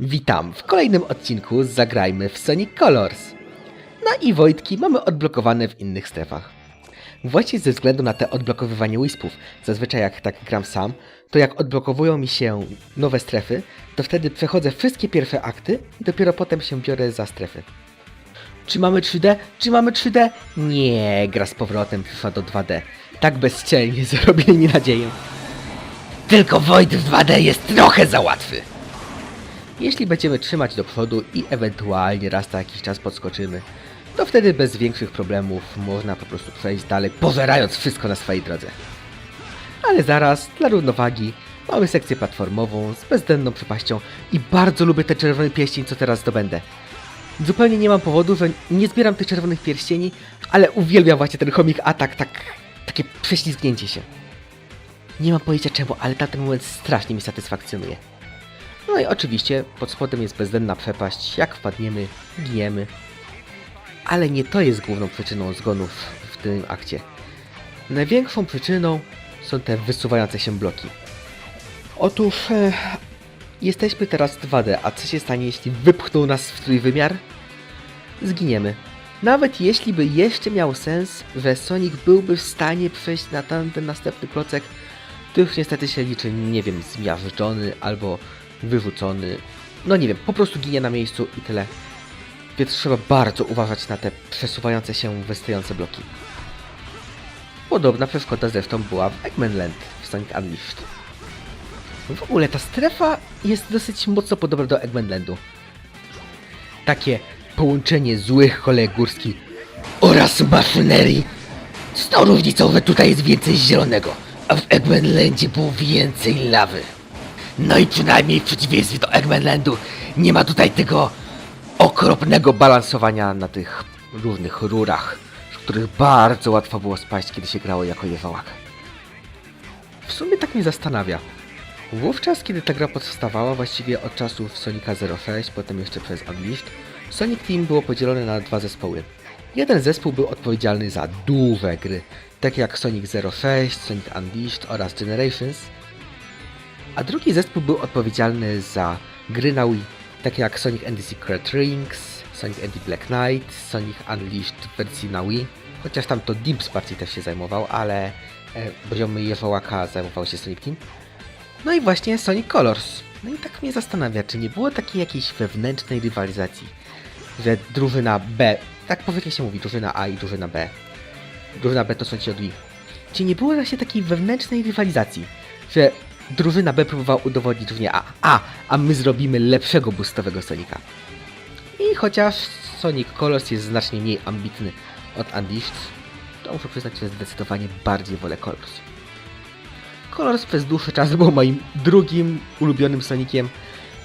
Witam w kolejnym odcinku Zagrajmy w Sonic Colors. No i Wojtki mamy odblokowane w innych strefach. Właśnie ze względu na te odblokowywanie wispów, zazwyczaj jak tak gram sam, to jak odblokowują mi się nowe strefy, to wtedy przechodzę wszystkie pierwsze akty i dopiero potem się biorę za strefy. Czy mamy 3D? Czy mamy 3D? Nie, gra z powrotem przyszła do 2D. Tak bezczelnie zrobili nadzieję. Tylko Wojt w 2D jest trochę za łatwy. Jeśli będziemy trzymać do przodu i ewentualnie raz na jakiś czas podskoczymy, to wtedy bez większych problemów można po prostu przejść dalej, pożerając wszystko na swojej drodze. Ale zaraz, dla równowagi, mamy sekcję platformową z bezdenną przepaścią i bardzo lubię ten czerwony pierścień, co teraz zdobędę. Zupełnie nie mam powodu, że nie zbieram tych czerwonych pierścieni, ale uwielbiam właśnie ten chomik atak, tak, takie prześlizgnięcie się. Nie mam pojęcia czemu, ale tamten moment strasznie mi satysfakcjonuje. No i oczywiście pod spodem jest bezdenna przepaść, jak wpadniemy, giniemy. Ale nie to jest główną przyczyną zgonów w tym akcie. Największą przyczyną są te wysuwające się bloki. Otóż e, jesteśmy teraz w 2D, a co się stanie jeśli wypchną nas w trójwymiar? Zginiemy. Nawet jeśli by jeszcze miał sens, że Sonic byłby w stanie przejść na tamten następny klocek, to już niestety się liczy, nie wiem, zmiażdżony albo wyrzucony. No nie wiem, po prostu ginie na miejscu i tyle. Więc trzeba bardzo uważać na te przesuwające się, wystające bloki. Podobna przeszkoda zresztą była w Eggman Land w Sonic Unleashed. W ogóle ta strefa jest dosyć mocno podobna do Eggman Landu. Takie połączenie złych kolej górskich oraz maszynerii. Z tą różnicą, że tutaj jest więcej zielonego, a w Eggman Landzie było więcej lawy. No i przynajmniej w przeciwieństwie do Eggman Landu nie ma tutaj tego okropnego balansowania na tych różnych rurach, z których bardzo łatwo było spaść, kiedy się grało jako jewołak. W sumie tak mnie zastanawia. Wówczas, kiedy ta gra powstawała, właściwie od czasów Sonika 06, potem jeszcze przez Unleashed, Sonic Team było podzielone na dwa zespoły. Jeden zespół był odpowiedzialny za duże gry, takie jak Sonic 06, Sonic Unleashed oraz Generations, a drugi zespół był odpowiedzialny za gry na Wii, takie jak Sonic and the Secret Rings, Sonic and the Black Knight, Sonic Unleashed w wersji na Wii, chociaż tam to Dips bardziej też się zajmował, ale e, poziomy Jewołaka zajmował się Sonic Team. No i właśnie Sonic Colors. No i tak mnie zastanawia, czy nie było takiej jakiejś wewnętrznej rywalizacji, że drużyna B, tak powiecznie się mówi, drużyna A i drużyna B. Drużyna B to są ci od Wii. Czy nie było właśnie takiej wewnętrznej rywalizacji, że drużyna B próbowała udowodnić drużynie A, a, a my zrobimy lepszego boostowego Sonika. I chociaż Sonic Colors jest znacznie mniej ambitny od Unleashed, to muszę przyznać, że zdecydowanie bardziej wolę Colors. Colors przez dłuższy czas był moim drugim ulubionym Soniciem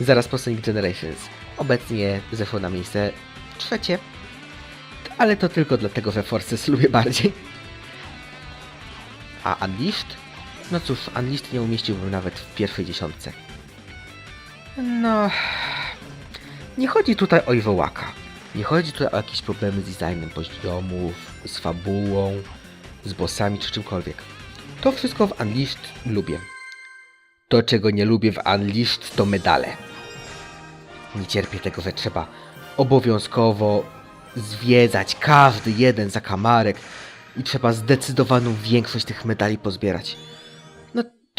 zaraz po Sonic Generations. Obecnie zeszło na miejsce trzecie, ale to tylko dlatego, że Forces lubię bardziej. A Unleashed? No cóż, Unleashed nie umieściłbym nawet w pierwszej dziesiątce. No... Nie chodzi tutaj o Iwołaka. Nie chodzi tutaj o jakieś problemy z designem poziomów, z fabułą, z bossami czy czymkolwiek. To wszystko w Unleashed lubię. To, czego nie lubię w Unleashed, to medale. Nie cierpię tego, że trzeba obowiązkowo zwiedzać każdy jeden zakamarek i trzeba zdecydowaną większość tych medali pozbierać.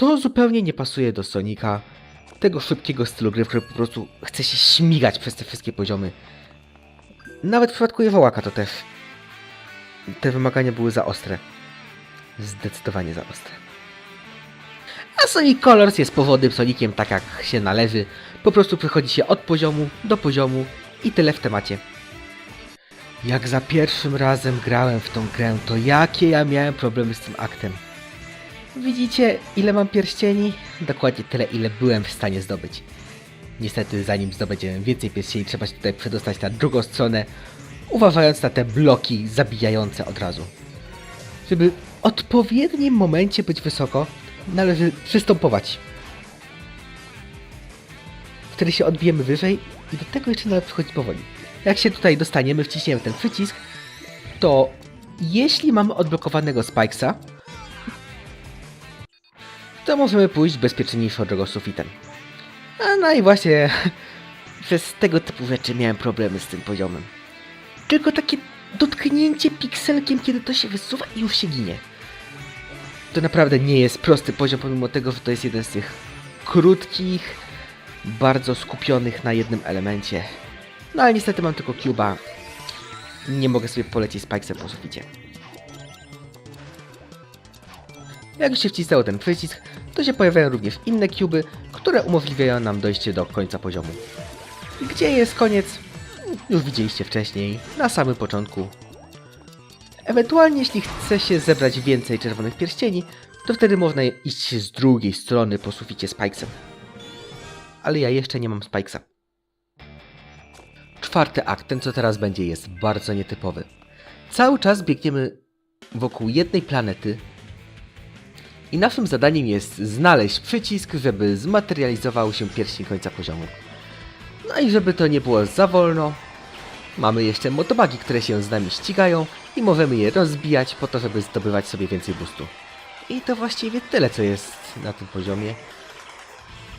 To zupełnie nie pasuje do Sonika, tego szybkiego stylu gry, w którym po prostu chce się śmigać przez te wszystkie poziomy. Nawet w przypadku Jewołaka to też te wymagania były za ostre. Zdecydowanie za ostre. A Sonic Colors jest powodnym Soniciem tak jak się należy. Po prostu przechodzi się od poziomu do poziomu i tyle w temacie. Jak za pierwszym razem grałem w tą grę, to jakie ja miałem problemy z tym aktem. Widzicie, ile mam pierścieni? Dokładnie tyle, ile byłem w stanie zdobyć. Niestety, zanim zdobędziemy więcej pierścieni, trzeba się tutaj przedostać na drugą stronę, uważając na te bloki zabijające od razu. Żeby w odpowiednim momencie być wysoko, należy przystępować. Wtedy się odbijemy wyżej i do tego jeszcze należy przychodzić powoli. Jak się tutaj dostaniemy, wciśniemy ten przycisk, to jeśli mamy odblokowanego Spikesa, to możemy pójść bezpieczniejszą drogą sufitem. A no i właśnie przez tego typu rzeczy miałem problemy z tym poziomem. Tylko takie dotknięcie pikselkiem, kiedy to się wysuwa i już się ginie. To naprawdę nie jest prosty poziom, pomimo tego, że to jest jeden z tych krótkich, bardzo skupionych na jednym elemencie. No ale niestety mam tylko Cuba. Nie mogę sobie polecieć Spikesem po suficie. Jak już się wcisnęło ten przycisk, to się pojawiają również inne kuby, które umożliwiają nam dojście do końca poziomu. Gdzie jest koniec? Już widzieliście wcześniej, na samym początku. Ewentualnie jeśli chce się zebrać więcej czerwonych pierścieni, to wtedy można iść z drugiej strony po suficie Spikesem. Ale ja jeszcze nie mam Spikesa. Czwarty akt, ten co teraz będzie, jest bardzo nietypowy. Cały czas biegniemy wokół jednej planety i naszym zadaniem jest znaleźć przycisk, żeby zmaterializował się pierścień końca poziomu. No i żeby to nie było za wolno, mamy jeszcze motobagi, które się z nami ścigają i możemy je rozbijać po to, żeby zdobywać sobie więcej boostu. I to właściwie tyle, co jest na tym poziomie.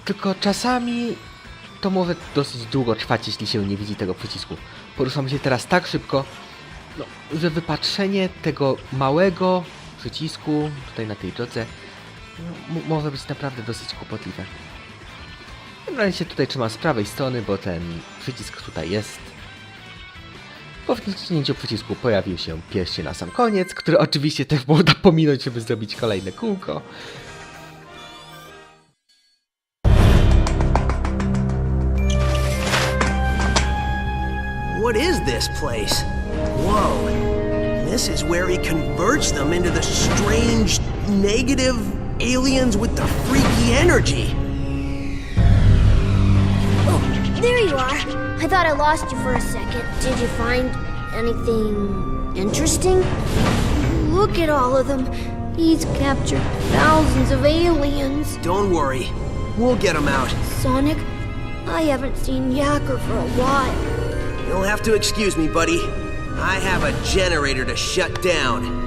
Tylko czasami to może dosyć długo trwać, jeśli się nie widzi tego przycisku. Poruszamy się teraz tak szybko, no, że wypatrzenie tego małego przycisku tutaj na tej drodze może być naprawdę dosyć kłopotliwe. Generalnie się tutaj trzymam z prawej strony, bo ten przycisk tutaj jest. Po wciśnięciu przycisku pojawił się pierścień na sam koniec, który oczywiście też można pominąć, żeby zrobić kolejne kółko. What is this place? Whoa. This is where he converts them into the strange, negative aliens with the freaky energy. Oh, there you are. I thought I lost you for a second. Did you find anything interesting? Look at all of them. He's captured thousands of aliens. Don't worry. We'll get him out. Sonic, I haven't seen Yacker for a while. You'll have to excuse me, buddy. I have a generator to shut down.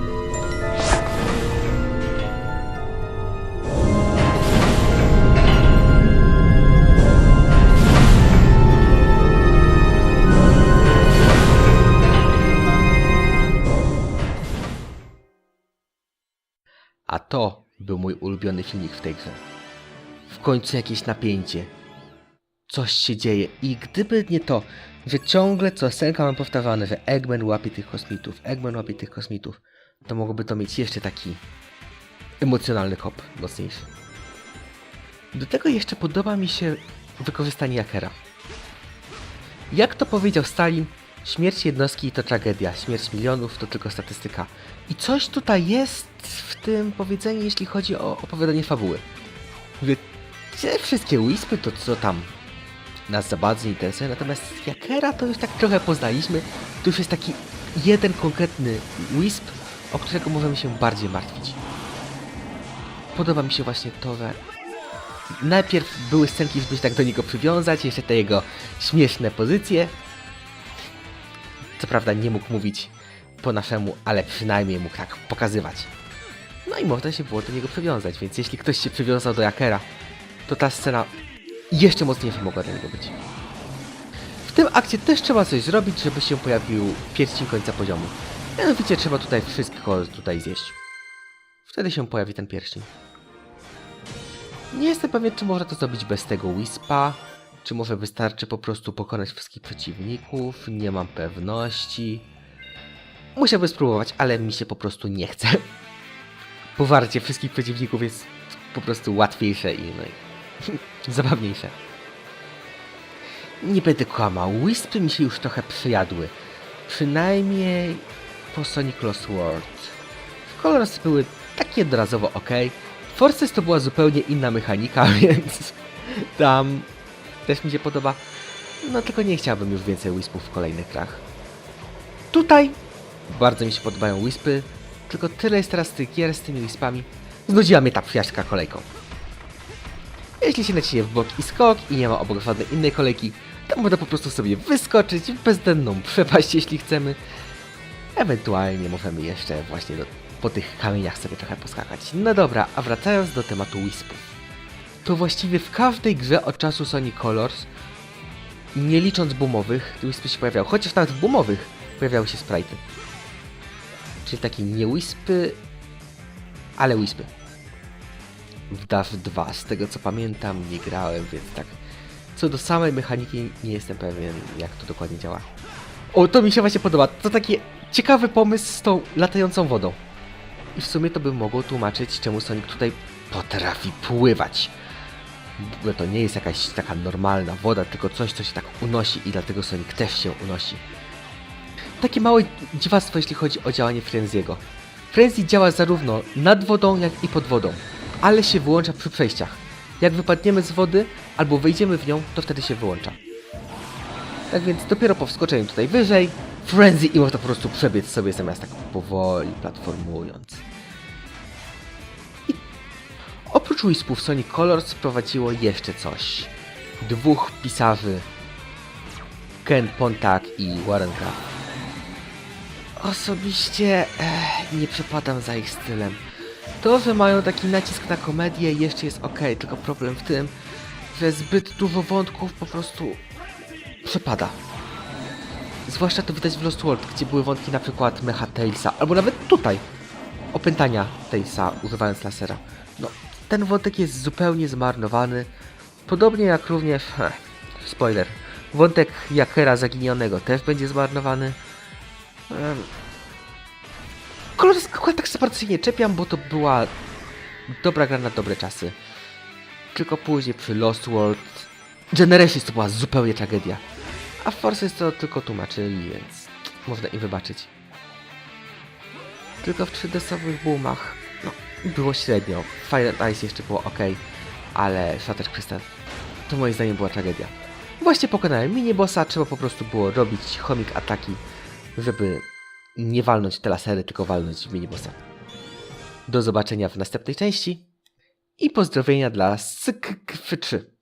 A to był mój ulubiony filmik w tej grze. W końcu jakieś napięcie. Coś się dzieje i gdyby nie to, że ciągle co scenka mam powtarzane, że Eggman łapie tych kosmitów, Eggman łapie tych kosmitów, to mogłoby to mieć jeszcze taki emocjonalny kop mocniejszy. Do tego jeszcze podoba mi się wykorzystanie Jakera. Jak to powiedział Stalin, śmierć jednostki to tragedia, śmierć milionów to tylko statystyka. I coś tutaj jest w tym powiedzeniu, jeśli chodzi o opowiadanie fabuły. Że te wszystkie wispy to co tam nas za bardzo interesuje, natomiast Jakera to już tak trochę poznaliśmy. To już jest taki jeden konkretny wisp, o którego możemy się bardziej martwić. Podoba mi się właśnie to, że najpierw były scenki, żeby się tak do niego przywiązać, jeszcze te jego śmieszne pozycje. Co prawda nie mógł mówić po naszemu, ale przynajmniej mógł tak pokazywać. No i można się było do niego przywiązać, więc jeśli ktoś się przywiązał do Jakera, to ta scena jeszcze mocniejsza mogła dla niego być. W tym akcie też trzeba coś zrobić, żeby się pojawił pierścień końca poziomu. Mianowicie trzeba tutaj wszystko tutaj zjeść. Wtedy się pojawi ten pierścień. Nie jestem pewien, czy można to zrobić bez tego Wispa, czy może wystarczy po prostu pokonać wszystkich przeciwników, nie mam pewności. Musiałbym spróbować, ale mi się po prostu nie chce. Powarcie wszystkich przeciwników jest po prostu łatwiejsze i no zabawniejsze. Nie będę kłamał, Wispy mi się już trochę przyjadły. Przynajmniej po Sonic Lost World. Colors były takie jednorazowo ok. Forces to była zupełnie inna mechanika, więc tam też mi się podoba. No tylko nie chciałbym już więcej Wispów w kolejnych grach. Tutaj bardzo mi się podobają Wispy, tylko tyle jest teraz tych gier z tymi Wispami. Znudziła mnie ta przyjaźń kolejką. Jeśli się naciśnie w bok i skok i nie ma obok żadnej innej kolejki, to można po prostu sobie wyskoczyć w bezdenną przepaść, jeśli chcemy. Ewentualnie możemy jeszcze właśnie do, po tych kamieniach sobie trochę poskakać. No dobra, a wracając do tematu Wispów. To właściwie w każdej grze od czasu Sonic Colors Nie licząc boomowych, Wispy się pojawiały. Chociaż nawet w boomowych pojawiały się sprite'y. Czyli takie nie Wispy, ale Wispy. W DAF 2, z tego co pamiętam, nie grałem, więc tak. Co do samej mechaniki, nie jestem pewien, jak to dokładnie działa. O, to mi się właśnie podoba. To taki ciekawy pomysł z tą latającą wodą. I w sumie to by mogło tłumaczyć, czemu Sonic tutaj potrafi pływać. Bo to nie jest jakaś taka normalna woda, tylko coś, co się tak unosi i dlatego Sonic też się unosi. Takie małe dziwactwo, jeśli chodzi o działanie Frenziego. Frenzy działa zarówno nad wodą, jak i pod wodą, ale się wyłącza przy przejściach. Jak wypadniemy z wody albo wejdziemy w nią, to wtedy się wyłącza. Tak więc dopiero po wskoczeniu tutaj wyżej, Frenzy i można po prostu przebiec sobie zamiast tak powoli platformując. I oprócz Wispów Sonic Colors wprowadziło jeszcze coś. Dwóch pisarzy Ken Pontak i Warren. Osobiście eh, nie przepadam za ich stylem. To, że mają taki nacisk na komedię jeszcze jest ok, tylko problem w tym, że zbyt dużo wątków po prostu przepada. Zwłaszcza to widać w Lost World, gdzie były wątki na przykład Mecha Tailsa, albo nawet tutaj opętania Tailsa używając lasera. No, ten wątek jest zupełnie zmarnowany. Podobnie jak również, heh, spoiler, wątek Jakera zaginionego też będzie zmarnowany. Um, Kolor akurat tak się nie czepiam, bo to była dobra gra na dobre czasy. Tylko później przy Lost World Generations to była zupełnie tragedia. A Forces to tylko tłumaczyli, więc można im wybaczyć. Tylko w 3D-sowych boomach no, było średnio. Fire Ice jeszcze było ok, ale Shattered Crystal to moim zdaniem była tragedia. Właśnie pokonałem minibossa, trzeba po prostu było robić chomik ataki, żeby nie walnąć te lasery, tylko walnąć w minibossa. Do zobaczenia w następnej części i pozdrowienia dla Skk3.